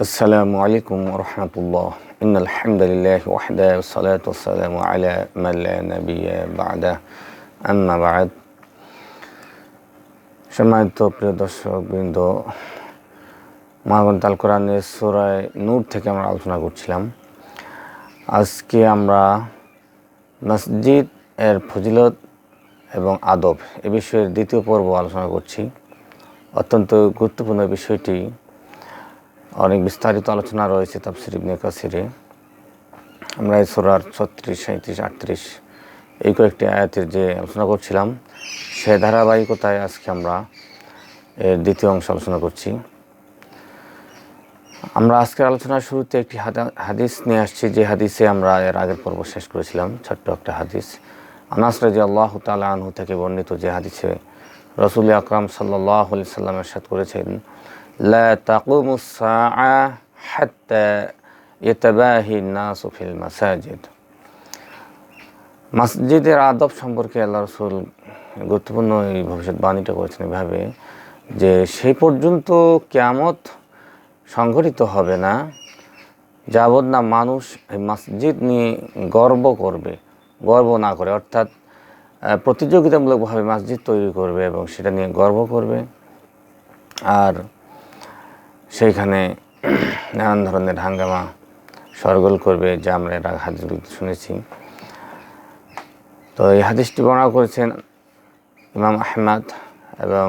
আসসালামু আলাইকুম রহমতুল্লাহ ইন আলহামদুলিল্লাহ ওয়াহদা সালাত ওসালাম আলা মাল্লা নবী বাদা আম্মা বাদ সম্মানিত প্রিয় দর্শক বৃন্দ মহাগন্তাল কোরআনের সুরায় নূর থেকে আমরা আলোচনা করছিলাম। আজকে আমরা মসজিদ এর ফজিলত এবং আদব এ বিষয়ের দ্বিতীয় পর্ব আলোচনা করছি। অত্যন্ত গুরুত্বপূর্ণ বিষয়টি অনেক বিস্তারিত আলোচনা রয়েছে তাফসির ইবনে কাসিরে। আমরা এই সোরার ছত্রিশ সাঁত্রিশ আটত্রিশ এই কয়েকটি আয়াতের যে আলোচনা করছিলাম, সে ধারাবাহিকতায় আজকে আমরা এর দ্বিতীয় অংশ আলোচনা করছি। আমরা আজকের আলোচনার শুরুতে একটি হাদা- হাদিস নিয়ে আসছি, যে হাদিসে আমরা এর আগের পর্ব শেষ করেছিলাম, ছোট্ট একটা হাদিস। আনাস রাজি আল্লাহ তালা থেকে বর্ণিত যে হাদিসে রসুল আকরাম সাল্লাহ সাল্লাম এরশাদ করেছেন লা তাকুমু সাআ হাত্তা ইতাবাহি নাসু ফিল মাসাজিদ মসজিদের আদব সম্পর্কে আল্লাহ রসুল গুরুত্বপূর্ণ এই ভবিষ্যৎবাণীটা করেছেন এভাবে যে সেই পর্যন্ত কেয়ামত সংঘটিত হবে না, যাবৎ না মানুষ এই মসজিদ নিয়ে গর্ব করবে, গর্ব না করে। অর্থাৎ প্রতিযোগিতামূলকভাবে মসজিদ তৈরি করবে এবং সেটা নিয়ে গর্ব করবে। আর সেইখানে নানান ধরনের হাঙ্গামা সরগোল করবে যা আমরা এর আগে হাদিসগুলিতে শুনেছি তো এই হাদিসটি বর্ণনা করেছেন ইমাম আহমদ এবং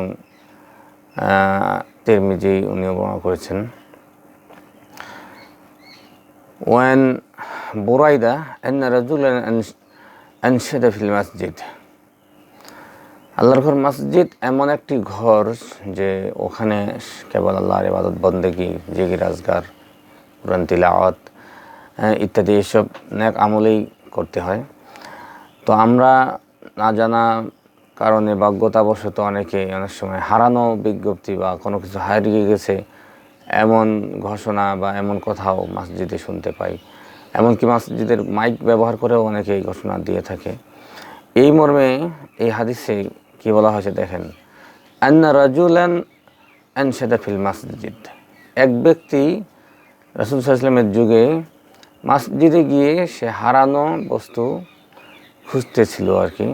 তিরমিজি উনিও বর্ণনা করেছেন ওয়ান বুরাইদা أن رجلا أنش- أنشد في المسجد আল্লাহর ঘর মসজিদ এমন একটি ঘর যে ওখানে কেবল আল্লাহর ইবাদত, বন্দেগি, জিগি, রাজগার, কোরআন, তিলাওয়াত ইত্যাদি এসব নেক আমলেই করতে হয়। তো আমরা না জানা কারণে ভাগ্যতাবশত অনেকে অনেক সময় হারানো বিজ্ঞপ্তি বা কোনো কিছু হারিয়ে গেছে এমন ঘোষণা বা এমন কথাও মসজিদে শুনতে পাই। এমনকি মসজিদের মাইক ব্যবহার করেও অনেকে এই ঘোষণা দিয়ে থাকে। এই মর্মে এই হাদিসে কি বলা হয়েছে দেখেন? আন্না রাজুলান অ্যান্ড ফিল মাসজিদ। এক ব্যক্তি রসুল সাল্লামের যুগে মাসজিদে গিয়ে সে হারানো বস্তু খুঁজতেছিল আর কি।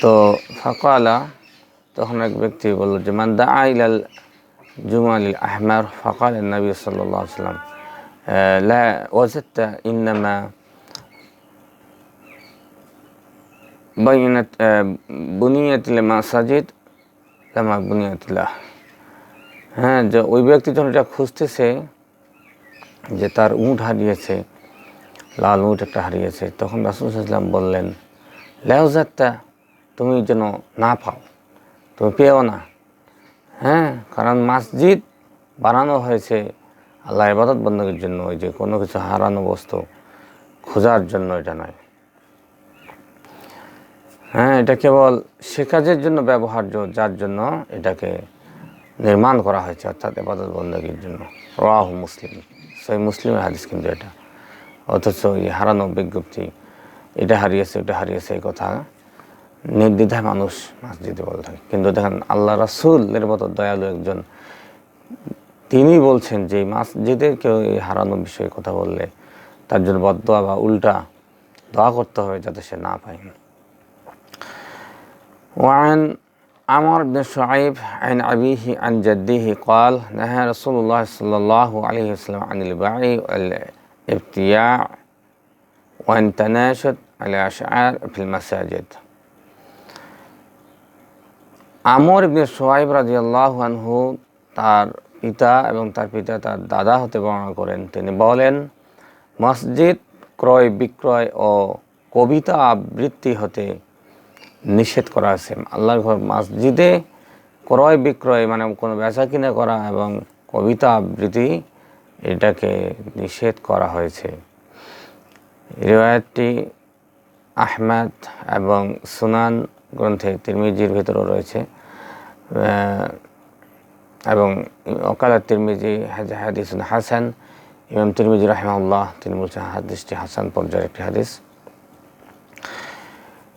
তো ফকালা, তখন এক ব্যক্তি বলল যে, মান দা আইলাল জুমাল আহমার? ফকাল, নবী সাল্লাম লা ইন্নামা বাইনাত বুনিয়াতিল মাসাজিদ লামা বুনিয়াতিল্লাহ হ্যাঁ যে ওই ব্যক্তি যখন এটা খুঁজতেছে, যে তার উঁট হারিয়েছে, লাল উঁট একটা হারিয়েছে, তখন রাসুল ইসলাম বললেন লেহজাতটা তুমি যেন না পাও, তুমি পেও না। হ্যাঁ কারণ মসজিদ বানানো হয়েছে আল্লাহ ইবাদত বন্ধকের জন্য, ওই যে কোনো কিছু হারানো বস্তু খোঁজার জন্য এটা নয়। হ্যাঁ এটা কেবল সে কাজের জন্য ব্যবহার্য, যার জন্য এটাকে নির্মাণ করা হয়েছে, অর্থাৎ এবাদত বন্দীর জন্য। রাহ মুসলিম। সেই মুসলিমের হাদিস কিন্তু এটা। অথচ এই হারানো বিজ্ঞপ্তি, এটা হারিয়েছে এটা হারিয়েছে এই কথা নির্দ্বিধায় মানুষ মসজিদে বলে থাকে। কিন্তু দেখেন, আল্লাহ রাসুলের মতো দয়ালু একজন, তিনি বলছেন যে এই মসজিদের কেউ এই হারানো বিষয়ে কথা বললে তার জন্য বদয়া বা উল্টা দোয়া করতে হবে যাতে সে না পায়। وعن عمر بن شعيب عن أبيه عن جده قال نهى رسول الله صلى الله عليه وسلم عن البيع والابتياع وأن تناشد على أشعار في المساجد আমর ইবনে সোহাইব রাজিয়াল্লাহু আনহু তার পিতা এবং তার পিতা তার দাদা হতে বর্ণনা করেন তিনি বলেন মসজিদ ক্রয় বিক্রয় ও কবিতা আবৃত্তি হতে নিষেধ করা আছে। আল্লাহর ঘর মসজিদে ক্রয় বিক্রয় মানে কোনো বেচা কিনা করা এবং কবিতা আবৃত্তি এটাকে নিষেধ করা হয়েছে। রিওয়ায়তটি আহমেদ এবং সুনান গ্রন্থে তিরমিজির ভিতরেও রয়েছে। এবং অকালা তিরমিজি হাদিস হাসান, ইমাম তিরমিজি রাহমাল্লাহ তিনি বলছেন হাদিসটি হাসান পর্যায়ের একটি হাদিস।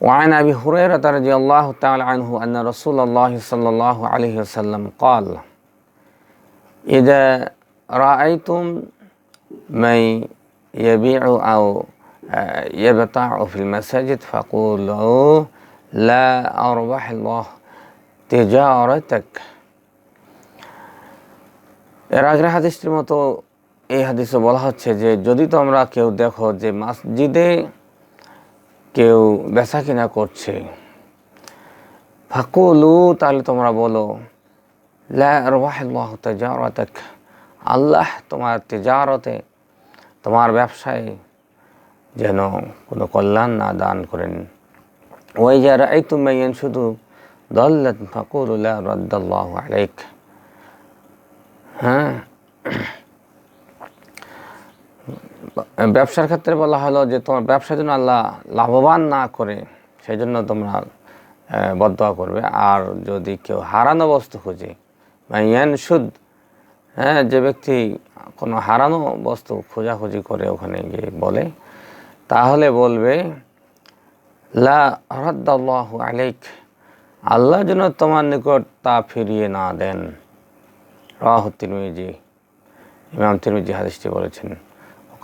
وعن أبي هريرة رضي الله تعالى عنه أن رسول الله صلى الله عليه وسلم قال إذا رأيتم من يبيع أو آه، يبتاع في المساجد فقولوا لا أربح الله تجارتك এর আগের হাদিসটির মতো এই হাদিসে বলা হচ্ছে যে যদি তোমরা কেউ দেখো যে মসজিদে কেউ বেচা কিনা করছে। ফাকুলু, তাহলে তোমরা বলো তেজারতাক। আল্লাহ তোমার তেজারতে, তোমার ব্যবসায় যেন কোনো কল্যাণ না দান করেন। ওই যারা এই তুমি শুধু, দল্লাত ফাকুল্লাহ রদ্দাল্লাহ আলাইক। হ্যাঁ? ব্যবসার ক্ষেত্রে বলা হলো যে তোমার ব্যবসার জন্য আল্লাহ লাভবান না করে সেই জন্য তোমরা বদয়া করবে। আর যদি কেউ হারানো বস্তু খুঁজে, বা ইয়ান সুদ হ্যাঁ যে ব্যক্তি কোনো হারানো বস্তু খোঁজাখুঁজি করে ওখানে গিয়ে বলে, তাহলে বলবে, লা রদ্দাল্লাহ আলাইক, আল্লাহ যেন তোমার নিকট তা ফিরিয়ে না দেন। রাহ তিরমিজি, ইমাম তিরমিজি হাদিসটি বলেছেন।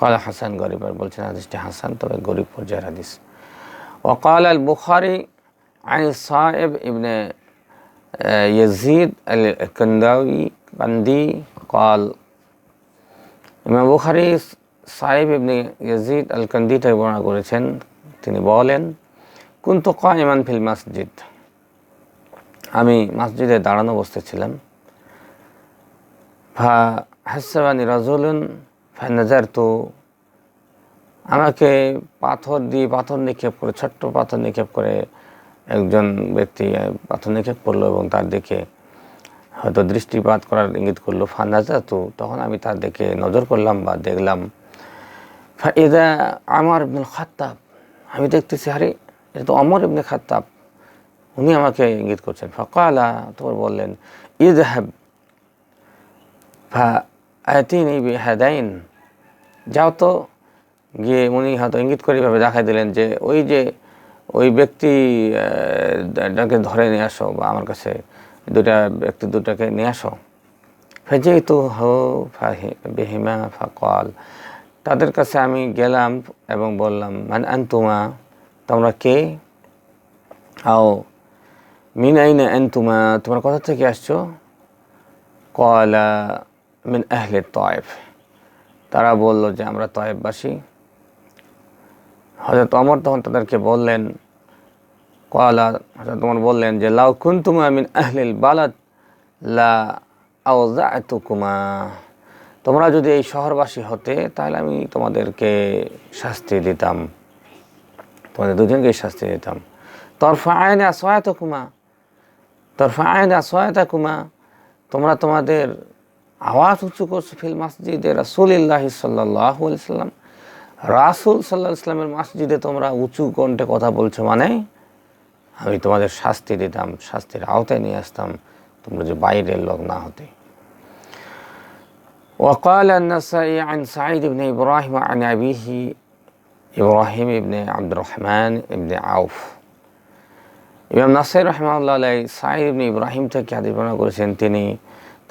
কালা হাসান গরিব আর বলছেন হাদিসটি হাসান তবে গরিব পর্যায়ের হাদিস ওকাল আল বুখারি আই সাহেব ইবনে ইয়জিদ আল কন্দাউই কান্দি কাল ইমাম বুখারি সাহেব ইবনে ইয়জিদ আল কান্দিটা বর্ণনা করেছেন, তিনি বলেন, কুন্তু কায়মান ফিল মসজিদ আমি মসজিদে দাঁড়ানো অবস্থায় ছিলাম। ভা হাসাবানি রাজুলন ফানাজার তো আমাকে পাথর দিয়ে পাথর নিক্ষেপ করে, ছোট্ট পাথর নিক্ষেপ করে একজন ব্যক্তি পাথর নিক্ষেপ করল এবং তার দিকে হয়তো দৃষ্টিপাত করার ইঙ্গিত করল ফান্নাজা তো তখন আমি তার দিকে নজর করলাম বা দেখলাম এদা আমার ইবনুল খাত্তাব আমি দেখতেছি, আরে, এটা তো অমর ইবনে খাত্তাব উনি আমাকে ইঙ্গিত করছেন। ফকালা তোর বললেন ঈদ হ্যাব ফা আয়তিন হাদাইন যাও তো। গিয়ে উনি হয়তো ইঙ্গিত করে এভাবে দেখাই দিলেন যে ওই যে ওই ব্যক্তি ডাকে ধরে নিয়ে আসো বা আমার কাছে দুটা ব্যক্তি দুটাকে নিয়ে আসো। ফেজেই তো হো বেহিমা ফাকল। তাদের কাছে আমি গেলাম এবং বললাম মানে আন্তুমা, তোমরা কে? আও মিনাইনা আন্তুমা, তোমার কথা থেকে আসছো? কলা মিন আহলে তয়েফ তারা বলল যে আমরা তয়েববাসী। হজরত অমর তখন তাদেরকে বললেন কলা হজরত অমর বললেন যে, লাউ কুন্তুমা মিন আহলিল বালাদ, লা আউজাতুকুমা তোমরা যদি এই শহরবাসী হতে, তাহলে আমি তোমাদেরকে শাস্তি দিতাম। তোমাদের দুজনকে শাস্তি দিতাম। তরফা আয়নে আসয়াতকুমা তরফা আয়নে আসয়াতাকুমা তোমরা তোমাদের আওয়াজ উঁচু করছো ফিল মসজিদে রাসুলিল্লাহ সাল্লাহ সাল্লাম রাসুল সাল্লাহ ইসলামের মসজিদে তোমরা উঁচু কণ্ঠে কথা বলছো মানে আমি তোমাদের শাস্তি দিতাম শাস্তির আওতায় নিয়ে আসতাম তোমরা যে বাইরের লোক না হতে وقال النسائي عن سعيد بن إبراهيم عن أبيه إبراهيم بن عبد الرحمن بن عوف ইমাম নাসাই রহমাউল্লাহ আলাই সাইদ ইবনে ইব্রাহিম থেকে হাদিস বর্ণনা করেছেন তিনি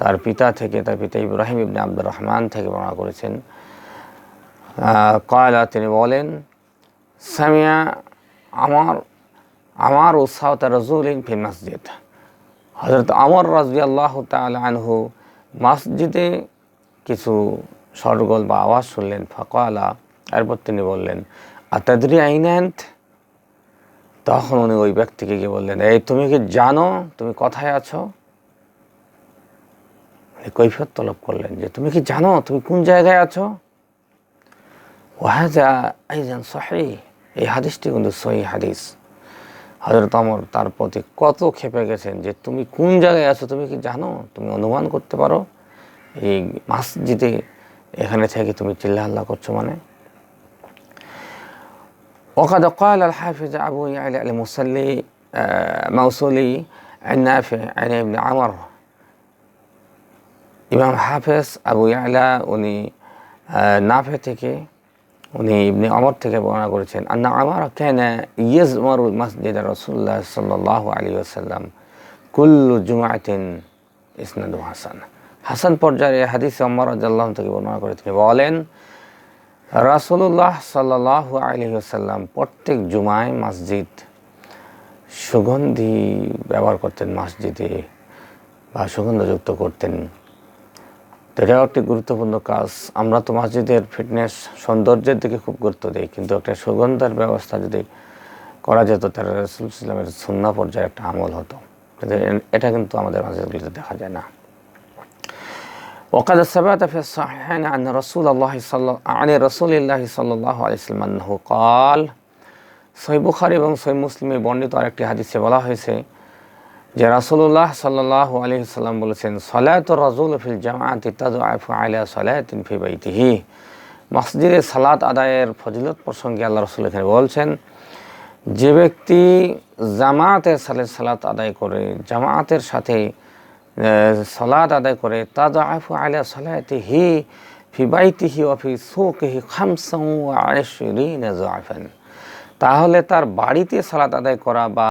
তার পিতা থেকে, তার পিতা ইব্রাহিম ইবনে আব্দুর রহমান থেকে বর্ণনা করেছেন। কয়লা তিনি বলেন, সামিয়া আমার আমার উৎসাহতা রজুল ফি মসজিদ। হজরত আমর রাজি আল্লাহ আনহু মসজিদে কিছু সরগোল বা আওয়াজ শুনলেন ফাঁকা এরপর তিনি বললেন, আতাদরি আইনান্ত তখন উনি ওই ব্যক্তিকে গিয়ে বললেন, এই তুমি কি জানো? তুমি কোথায় আছো? কৈফিয়ত তলব করলেন যে তুমি কি জানো তুমি কোন জায়গায় আছো ওয়াহাজা আইজান সহি এই হাদিসটি কিন্তু সহি হাদিস হজরত আমর তার প্রতি কত খেপে গেছেন যে তুমি কোন জায়গায় আছো তুমি কি জানো তুমি অনুমান করতে পারো এই মসজিদে এখানে থেকে তুমি চিল্লা হাল্লা করছো মানে وقد قال الحافظ أبو يعلى المصلي موصولي عن نافع عن ابن عمر ইমাম হাফেজ আবু ইয়ালা উনি নাফে থেকে উনি ইবনে অমর থেকে বর্ণনা করেছেন, আন্না আমার কেন ইয়েজমর মসজিদ রসুল্লাহ সাল্লাহ আলী আসাল্লাম কুল্লু জুমাতিন ইসনাদু হাসান। হাসান পর্যায়ে হাদিস অমর আল্লাহ থেকে বর্ণনা করে তিনি বলেন রাসুল্লাহ সাল্লাহ আলী আসাল্লাম প্রত্যেক জুমায় মসজিদ সুগন্ধি ব্যবহার করতেন, মসজিদে বা সুগন্ধযুক্ত করতেন। এটাও একটি গুরুত্বপূর্ণ কাজ আমরা তো মসজিদের ফিটনেস সৌন্দর্যের দিকে খুব গুরুত্ব দিই কিন্তু একটা সুগন্ধার ব্যবস্থা যদি করা যেত তাহলে রসুল ইসলামের সুন্না পর্যায়ে একটা আমল হতো কিন্তু এ- এটা কিন্তু আমাদের মসজিদগুলিতে দেখা যায় না وقد ثبت في الصحيحين عن رسول الله صلى عن رسول الله صلى الله عليه وسلم أنه قال সহি বুখারি এবং সহি মুসলিমে বর্ণিত আরেকটি হাদিসে বলা হয়েছে যে রাসূলুল্লাহ সাল্লাল্লাহু আলাইহি সাল্লাম বলেছেন, সালাতু রাজুল ফিল জামাআতি তাদআফু আলা সালাতিন ফি মসজিদে সালাত আদায়ের ফজিলত প্রসঙ্গে আল্লাহ রাসূল এখানে বলছেন, যে ব্যক্তি জামাতের সালে সালাত আদায় করে, জামাতের সাথে সালাত আদায় করে, তাদআফু আলা সালাতিহি ফি বাইতিহি ওয়া ফি সুকিহি ওয়া আশরিনা যাফান। তাহলে তার বাড়িতে সালাত আদায় করা বা